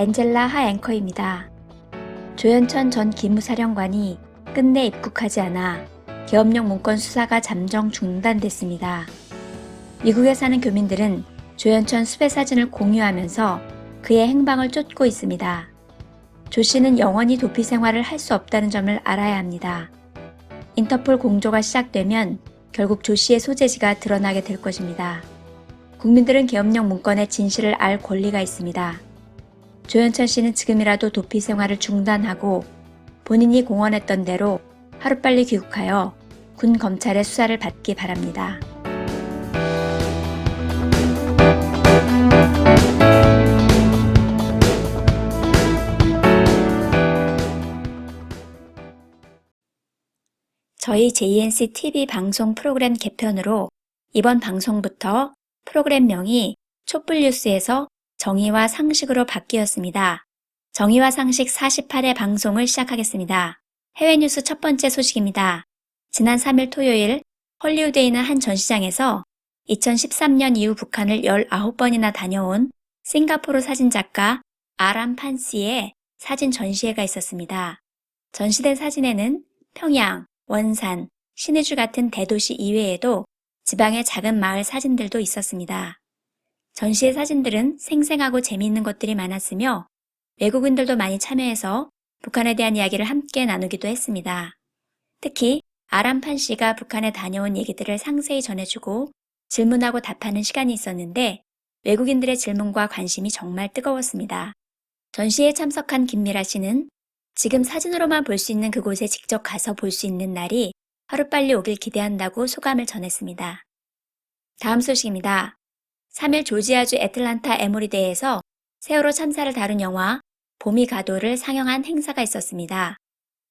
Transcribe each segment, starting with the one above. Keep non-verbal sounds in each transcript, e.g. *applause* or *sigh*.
엔젤라 하 앵커입니다. 조현천 전 기무사령관이 끝내 입국하지 않아 계엄령 문건 수사가 잠정 중단됐습니다. 미국에 사는 교민들은 조현천 수배 사진을 공유하면서 그의 행방을 쫓고 있습니다. 조 씨는 영원히 도피 생활을 할 수 없다는 점을 알아야 합니다. 인터폴 공조가 시작되면 결국 조 씨의 소재지가 드러나게 될 것입니다. 국민들은 계엄령 문건의 진실을 알 권리가 있습니다. 조현천 씨는 지금이라도 도피 생활을 중단하고 본인이 공언했던 대로 하루빨리 귀국하여 군 검찰의 수사를 받기 바랍니다. 저희 JNC TV 방송 프로그램 개편으로 이번 방송부터 프로그램명이 촛불 뉴스에서 정의와 상식으로 바뀌었습니다. 정의와 상식 48회 방송을 시작하겠습니다. 해외 뉴스 첫 번째 소식입니다. 지난 3일 토요일 헐리우드에 있는 한 전시장에서 2013년 이후 북한을 19번이나 다녀온 싱가포르 사진작가 아람 판시의 사진 전시회가 있었습니다. 전시된 사진에는 평양, 원산, 신의주 같은 대도시 이외에도 지방의 작은 마을 사진들도 있었습니다. 전시의 사진들은 생생하고 재미있는 것들이 많았으며 외국인들도 많이 참여해서 북한에 대한 이야기를 함께 나누기도 했습니다. 특히 아람판 씨가 북한에 다녀온 얘기들을 상세히 전해주고 질문하고 답하는 시간이 있었는데 외국인들의 질문과 관심이 정말 뜨거웠습니다. 전시에 참석한 김미라 씨는 지금 사진으로만 볼 수 있는 그곳에 직접 가서 볼 수 있는 날이 하루빨리 오길 기대한다고 소감을 전했습니다. 다음 소식입니다. 3일 조지아주 애틀란타 에모리대에서 세월호 참사를 다룬 영화 봄이 가도를 상영한 행사가 있었습니다.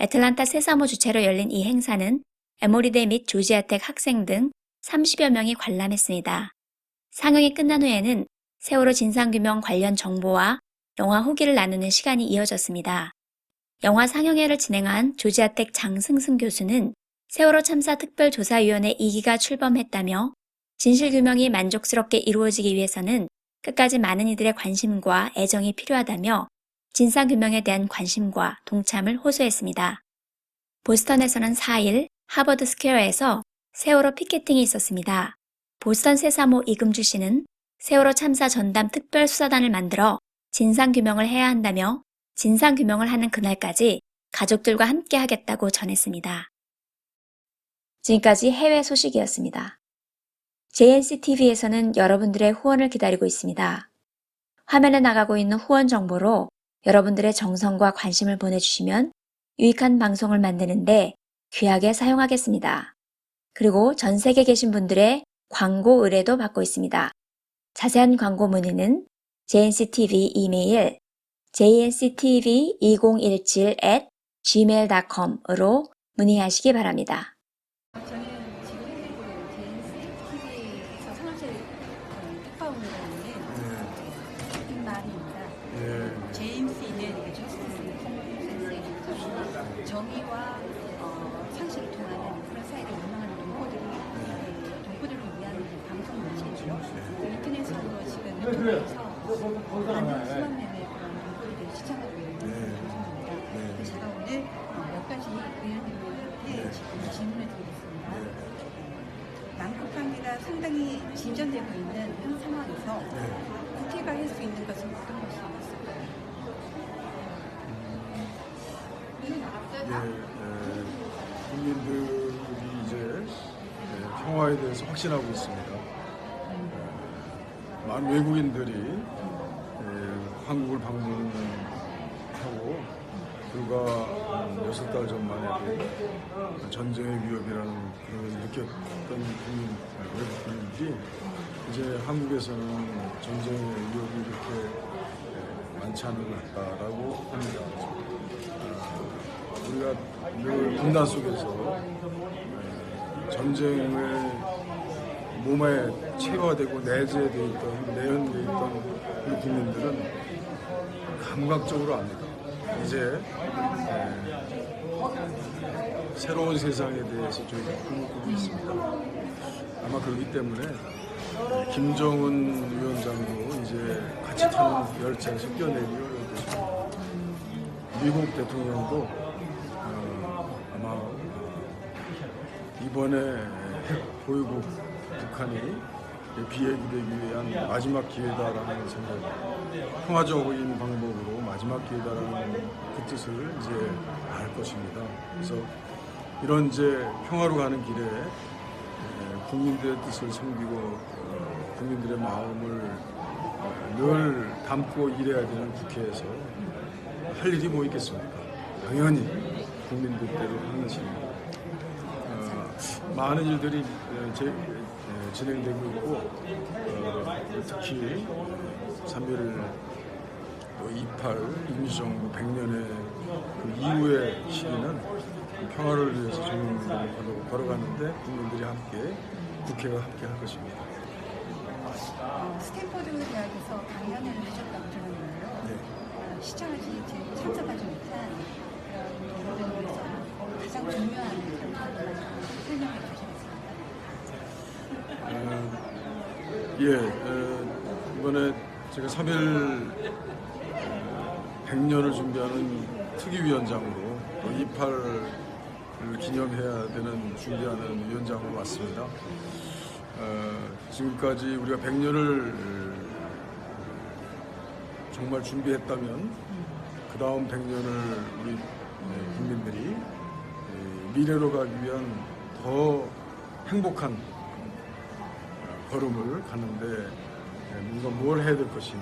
애틀란타 세사모 주최로 열린 이 행사는 에모리대 및 조지아텍 학생 등 30여 명이 관람했습니다. 상영이 끝난 후에는 세월호 진상규명 관련 정보와 영화 후기를 나누는 시간이 이어졌습니다. 영화 상영회를 진행한 조지아텍 장승승 교수는 세월호 참사 특별조사위원회 2기가 출범했다며 진실규명이 만족스럽게 이루어지기 위해서는 끝까지 많은 이들의 관심과 애정이 필요하다며 진상규명에 대한 관심과 동참을 호소했습니다. 보스턴에서는 4일 하버드 스퀘어에서 세월호 피켓팅이 있었습니다. 보스턴 세사모 이금주 씨는 세월호 참사 전담 특별수사단을 만들어 진상규명을 해야 한다며 진상규명을 하는 그날까지 가족들과 함께 하겠다고 전했습니다. 지금까지 해외 소식이었습니다. JNCTV에서는 여러분들의 후원을 기다리고 있습니다. 화면에 나가고 있는 후원 정보로 여러분들의 정성과 관심을 보내주시면 유익한 방송을 만드는데 귀하게 사용하겠습니다. 그리고 전 세계 계신 분들의 광고 의뢰도 받고 있습니다. 자세한 광고 문의는 JNCTV 이메일 jnctv2017 at gmail.com으로 문의하시기 바랍니다. 명의 그런 동포들을 시청하고 있는 방송입니다. 그래서 제가 오늘 어, 몇 가지 의원님들한테 지금 질문을 드리겠습니다. 남북 관계가 상당히 진전되고 있는 현 상황에서 국회가 할 수 있는 것은 어떤 것이 있을까요? 예, 예, 국민들이 이제 예, 평화에 대해서 확신하고 있습니다. 예, 많은 외국인들이 예, 한국을 방문하고 불과 여섯 달 전만에 전쟁의 위협이라는 그걸 느꼈던 국민, 아, 외국 국민들이 이제 한국에서는 전쟁의 위협이 이렇게 예, 많지 않은 것 같다라고 합니다. 우리가 늘 분단 속에서 에, 전쟁을 몸에 체화되고 내재되어 있던 내연되어 있던 우리 국민들은 감각적으로 압니다. 이제 에, 새로운 세상에 대해서 저희가 꿈을 꾸고 있습니다. 아마 그렇기 때문에 에, 김정은 위원장도 이제 같이 타는 열차에서 뛰어내리고 이렇게. 미국 대통령도 어, 아마 어, 이번에 핵 보유국 북한이 되기 위한 마지막 기회다라는 생각, 평화적인 방법으로 마지막 기회다라는 그 뜻을 이제 알 것입니다. 그래서 이런 이제 평화로 가는 길에 에, 국민들의 뜻을 섬기고 어, 국민들의 마음을 어, 늘 담고 일해야 되는 국회에서 할 일이 뭐 있겠습니까? 당연히 국민들 대로 하는 것입니다. 어, 많은 일들이 에, 제- 에, 진행되고 있고 어, 특히 3일 28 임시정부 100년의 그 이후의 시기는 평화를 위해서 걸어- 걸어가는데 국민들이 함께 국회가 함께 할 것입니다. 어, 스탠퍼드 대학에서 강연을 하셨다고 들었는데요. 네. 어, 시청하지 참석하지 못한 위해서 가장 중요한 설명해 주시겠습니까? 어, 예, 어, 이번에 제가 3일 100년을 준비하는 특위위원장으로 28을 기념해야 되는 준비하는 위원장으로 왔습니다. 어, 지금까지 우리가 100년을 정말 준비했다면 그 다음 100년을 우리 네, 국민들이 에, 미래로 가기 위한 더 행복한 어, 걸음을 가는데 에, 뭔가 뭘 해야 될 것인지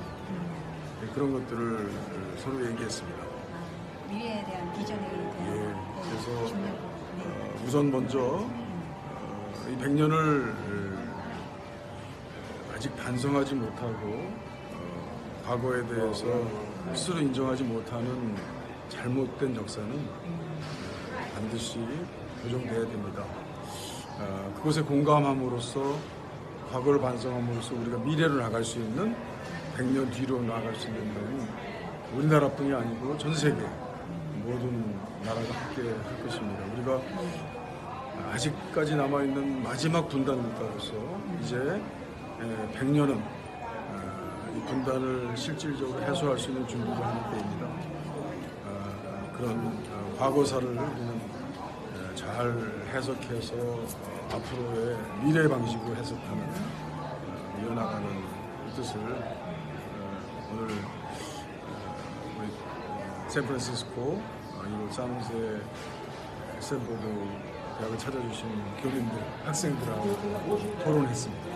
에, 그런 것들을 어, 서로 얘기했습니다. 아, 미래에 대한 비전에 대한 예, 네, 그래서. 네. 어, 우선 먼저 어, 이 100년을 아직 반성하지 못하고 어, 과거에 대해서 스스로 인정하지 못하는 잘못된 역사는 어, 반드시 교정돼야 됩니다. 어, 그것에 공감함으로써 과거를 반성함으로써 우리가 미래로 나갈 수 있는 100년 뒤로 나아갈 수 있는 건 우리나라뿐이 아니고 전 세계 모든 나라가 함께 할 것입니다. 우리가 아직까지 남아있는 마지막 분단 국가로서 이제 100년은 이 분단을 실질적으로 해소할 수 있는 준비를 하는 때입니다. 어, 그런 어, 과거사를 잘 해석해서 어, 앞으로의 미래 방식으로 해석하는 어, 이어나가는 뜻을 어, 오늘 어, 우리 샌프란시스코 어, 이곳 산호세 스탠포드 대학을 찾아주신 교민들, 학생들하고 토론했습니다.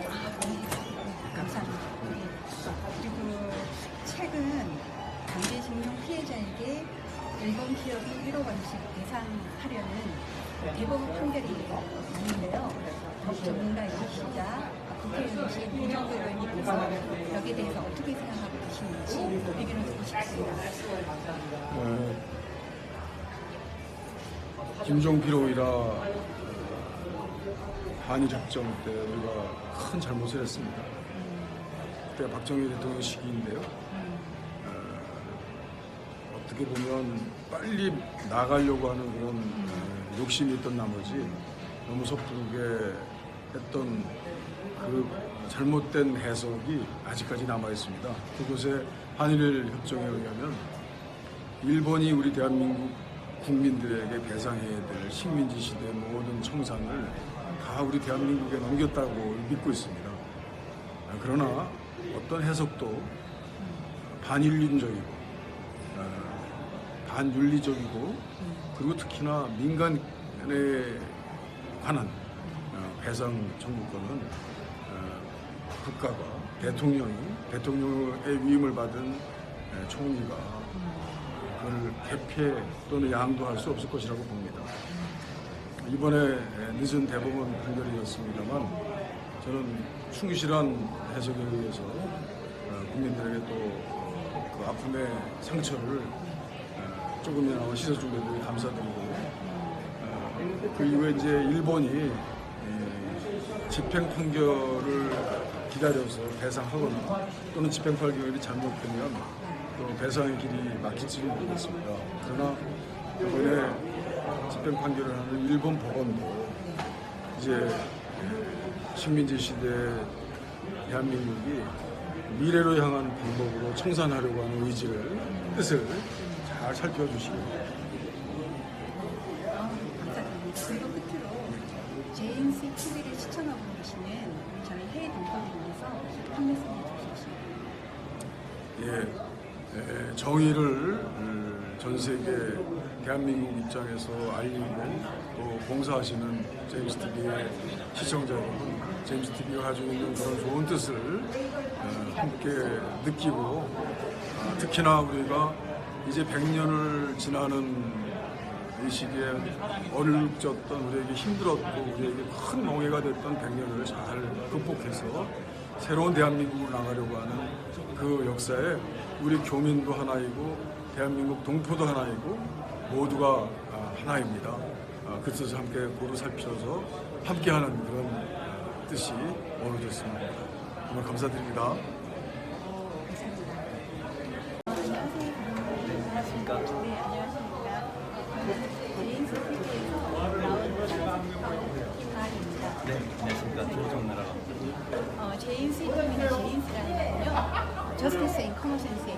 1호 원칙 배상하려는 대법원 판결이 있는데요. 법 전문가 이시자 국회의원이신 이정도 의원님께서 여기에 대해서 어떻게 생각하고 계시는지 의견을 듣고 싶습니다. 어, 김종필5이라 한일 협정 때 우리가 큰 잘못을 했습니다. 그때 박정희 대통령 시기인데요. 어, 어떻게 보면 빨리 나가려고 하는 그런 어, 욕심이 있던 나머지 너무 섣부르게 했던 그 잘못된 해석이 아직까지 남아 있습니다. 그곳에 한일 협정에 의하면 일본이 우리 대한민국 국민들에게 배상해야 될 식민지 시대 모든 청산을 다 우리 대한민국에 넘겼다고 믿고 있습니다. 아, 그러나 어떤 해석도 반인륜적이고 어, 반윤리적이고 그리고 특히나 민간에 관한 어, 배상 청구권은 어, 국가가 대통령이 대통령의 위임을 받은 에, 총리가 그걸 개폐 또는 양도할 수 없을 것이라고 봅니다. 이번에 늦은 대법원 판결이었습니다만 저는 충실한 해석에 의해서 어, 국민들에게 또 그 아픔의 상처를 어, 조금이나마 씻어준 데 감사드리고 어, 그 이후에 이제 일본이 이 집행 판결을 기다려서 배상하거나 또는 집행 판결이 잘못되면 또 배상의 길이 막힐지는 모르겠습니다. 그러나 이번에 집행 판결을 하는 일본 법원도 이제 식민지 시대 대한민국이 미래로 향한 방법으로 청산하려고 하는 의지를 뜻을 잘. 감사드립니다. 그리고 끝으로 JNC TV를 시청하고 계시는 저희 해외 동포들을 위해서 한 말씀 해주십시오. 예, 에, 정의를 음, 전 세계 대한민국 입장에서 알리고 또 봉사하시는 제임스 TV의 시청자 여러분, 제임스 TV가 가지고 있는 그런 좋은 뜻을 어, 함께 느끼고 아, 특히나 우리가 이제 100년을 지나는 이 시기에 얼룩졌던 우리에게 힘들었고 우리에게 큰 멍해가 됐던 100년을 잘 극복해서 새로운 대한민국을 나가려고 하는 그 역사에 우리 교민도 하나이고 대한민국 동포도 하나이고 모두가 아, 하나입니다. 아, 그 뜻을 함께 고루 살펴서 함께하는 그런 아, 뜻이 어우러졌습니다. 정말 감사드립니다. 안녕하십니까. 네, 안녕하십니까. JNC TV에서 나온 김아입니다. 네, 안녕하십니까. 조정나라가 어, JNC TV는 JNC라는 건요. 저스티스 앤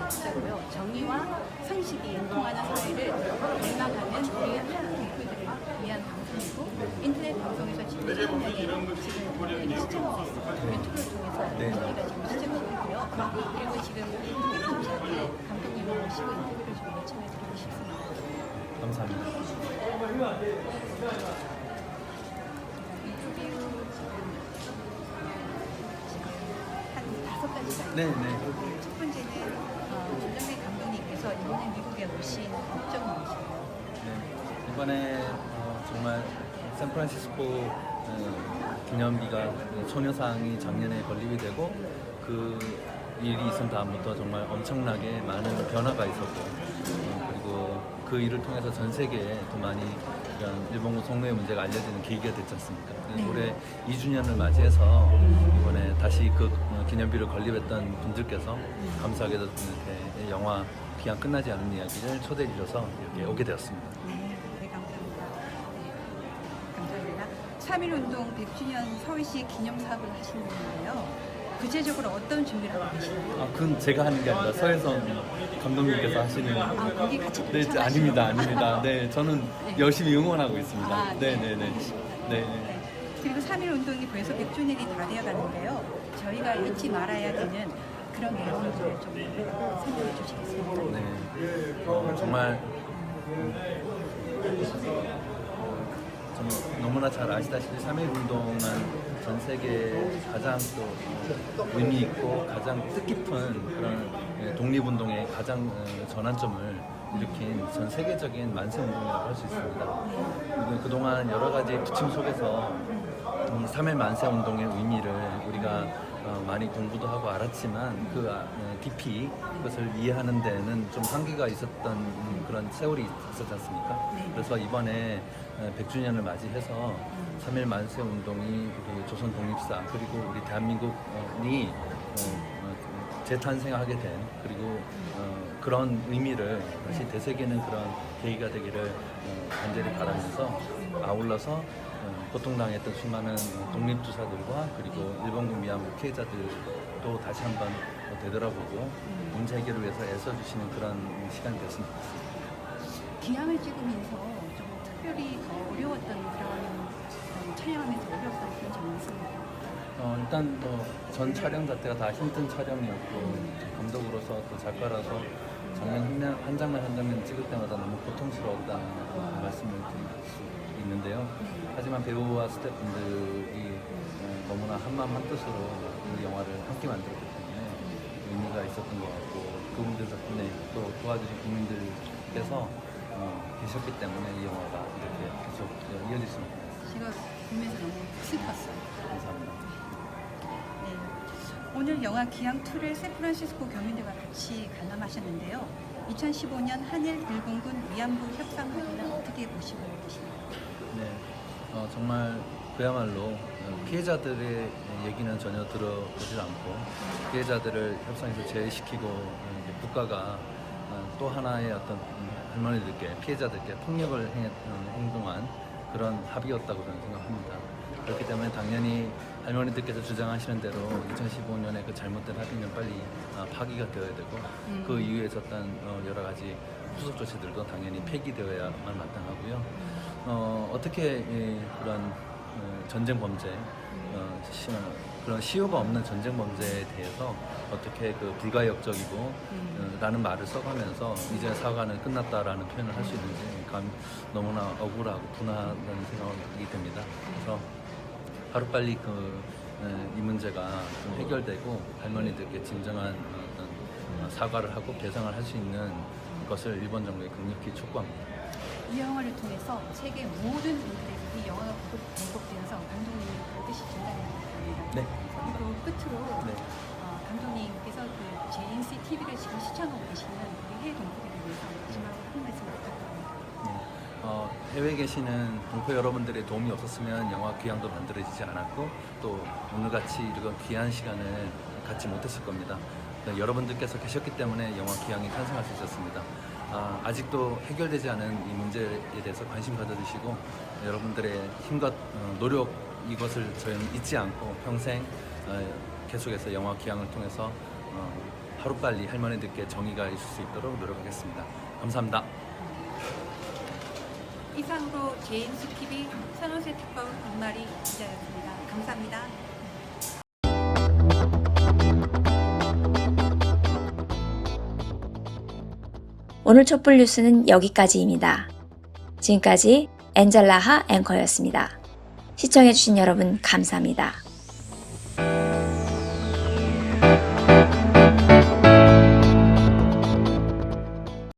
뜻이고요. 정의와 상식이 통하는 사회를 열망하는 우리 한 동포들을 위한 방송이고 인터넷 방송에서 지금 1년에 지금 시청하고. 유튜브를 통해서 네. 저희가 지금 시청하고 있고요. 그리고 지금 인터뷰에 감독님을 모시고 인터뷰를 좀 요청해 드리고 싶습니다. 감사합니다. 인터뷰 지금 한 다섯 가지가 네, 네. 감독님께서 이번에 미국에 오신 목적은 무엇인가요? 네. 이번에 어, 정말 샌프란시스코 어, 기념비가 소녀상이 작년에 건립이 되고 그 일이 있은 다음부터 정말 엄청나게 많은 변화가 있었고 어, 그리고 그 일을 통해서 전 세계에 더 많이 이런 일본군 성노예 문제가 알려지는 계기가 됐지 않습니까? 그래서 올해 2주년을 맞이해서 이번에 다시 그 어, 기념비를 건립했던 분들께서 감사하게도 이렇게 영화 기한 끝나지 않은 이야기를 초대해 주셔서 이렇게 오게 되었습니다. 네, 네 감사합니다. 네, 감사합니다. 3.1운동 100주년 서울시 기념 사업을 하시는 건데요. 구체적으로 어떤 준비를 하고 계시나요? 아, 그건 제가 하는 게 아니라 서혜선 감독님께서 하시는. 아, 거기 같이 네, 동참하시는 아닙니다. 아닙니다. 네, 저는 *laughs* 네. 열심히 응원하고 있습니다. 아, 네, 네. 네, 네. 네. 네. 그리고 3.1 운동이 벌써 100주년이 다 되어 가는데요. 저희가 잊지 말아야 되는 그런 내용들을 좀 설명해 주시겠습니까? 네. 어, 정말 좀 너무나 잘 아시다시피 3.1 운동은 전 세계에 가장 또 의미 있고 가장 뜻깊은 그런 예, 독립운동의 가장 어, 전환점을 일으킨 전 세계적인 만세 운동이라고 할 수 있습니다. 그동안 여러 가지 부침 속에서 이 3일 만세 운동의 의미를 우리가 어, 많이 공부도 하고 알았지만 그 아, 어, 깊이 그것을 이해하는 데는 좀 한계가 있었던 음, 그런 세월이 있었지 않습니까? 그래서 이번에 어, 100주년을 맞이해서 3일 만세 운동이 우리 조선 독립사 그리고 우리 대한민국이 어, 어, 재탄생하게 된 그리고 어, 그런 의미를 다시 되새기는 그런 계기가 되기를 어, 간절히 바라면서 아울러서 어, 고통당했던 수많은 어, 독립투사들과 그리고 일본군 위안부 피해자들도 다시 한번 어, 되돌아보고 문제 해결을 위해서 애써주시는 그런 시간이 됐으면 좋겠습니다. 기항을 찍으면서 좀 특별히 더 어려웠던 그런 어, 촬영하면서 어려웠던 그런 점이 있습니다. 어, 일단 뭐 전 촬영 자체가 다 힘든 촬영이었고 감독으로서 또 작가라서 장면 한, 장- 한 장면 한 장면 찍을 때마다 너무 고통스러웠다 는 말씀을 드릴 수 있는데요. 하지만 배우와 스태프분들이 어, 너무나 한마음 한뜻으로 이 영화를 함께 만들었기 때문에 의미가 있었던 것 같고 그분들 덕분에 또 도와주신 국민들께서 어, 계셨기 때문에 이 영화가 이렇게 계속 이어졌습니다. 제가 보면서 너무 슬펐어요. 감사합니다. 네. 오늘 영화 기항2를 샌프란시스코 교민들과 같이 관람하셨는데요. 2015년 한일 일본군 위안부 협상 합의는 어떻게 보시고 계시나요? 네, 어, 정말 그야말로 어, 피해자들의 얘기는 전혀 들어보질 않고 피해자들을 협상에서 제외시키고 국가가 어, 또 하나의 어떤 음, 할머니들께 피해자들께 폭력을 행동한 그런 합의였다고 저는 생각합니다. 그렇기 때문에 당연히 할머니들께서 주장하시는 대로 2015년에 그 잘못된 합의는 빨리 아, 파기가 되어야 되고 음. 그 이후에 있었던 어, 여러 가지 후속 조치들도 당연히 폐기되어야만 마땅하고요. 어, 어떻게 이, 그런 어, 전쟁 범죄, 어, 시, 그런 시효가 없는 전쟁 범죄에 대해서 어떻게 그 불가역적이고 어, 라는 말을 써가면서 이제 사과는 끝났다라는 표현을 할 수 있는지 감 너무나 억울하고 분하다는 생각이 듭니다. 그래서 하루빨리 그, 어, 이 문제가 좀 해결되고 할머니들께 진정한 어떤 어, 사과를 하고 배상을 할 수 있는 것을 일본 정부에 강력히 촉구합니다. 이 영화를 통해서 세계 모든 분들에게 이 영화가 공급되면서 감독님이 반드시 전달해야 됩니다. 네. 그리고 끝으로 네. 어, 감독님께서 그 JNC TV를 지금 시청하고 계시는 우리 해외 동포들을 위해서 마지막으로 한 말씀 부탁드립니다. 네. 어, 해외에 계시는 동포 여러분들의 도움이 없었으면 영화 귀향도 만들어지지 않았고 또 오늘같이 이런 귀한 시간을 갖지 못했을 겁니다. 그러니까 여러분들께서 계셨기 때문에 영화 귀향이 탄생할 수 있었습니다. 아, 아직도 해결되지 않은 이 문제에 대해서 관심 가져주시고 여러분들의 힘과 어, 노력 이것을 저희는 잊지 않고 평생 어, 계속해서 영화 귀향을 통해서 어, 하루빨리 할머니들께 정의가 있을 수 있도록 노력하겠습니다. 감사합니다. 이상으로 JNC TV 선호세 특파원 김마리 기자였습니다. 감사합니다. 오늘 촛불 뉴스는 여기까지입니다. 지금까지 엔젤라하 앵커였습니다. 시청해주신 여러분 감사합니다.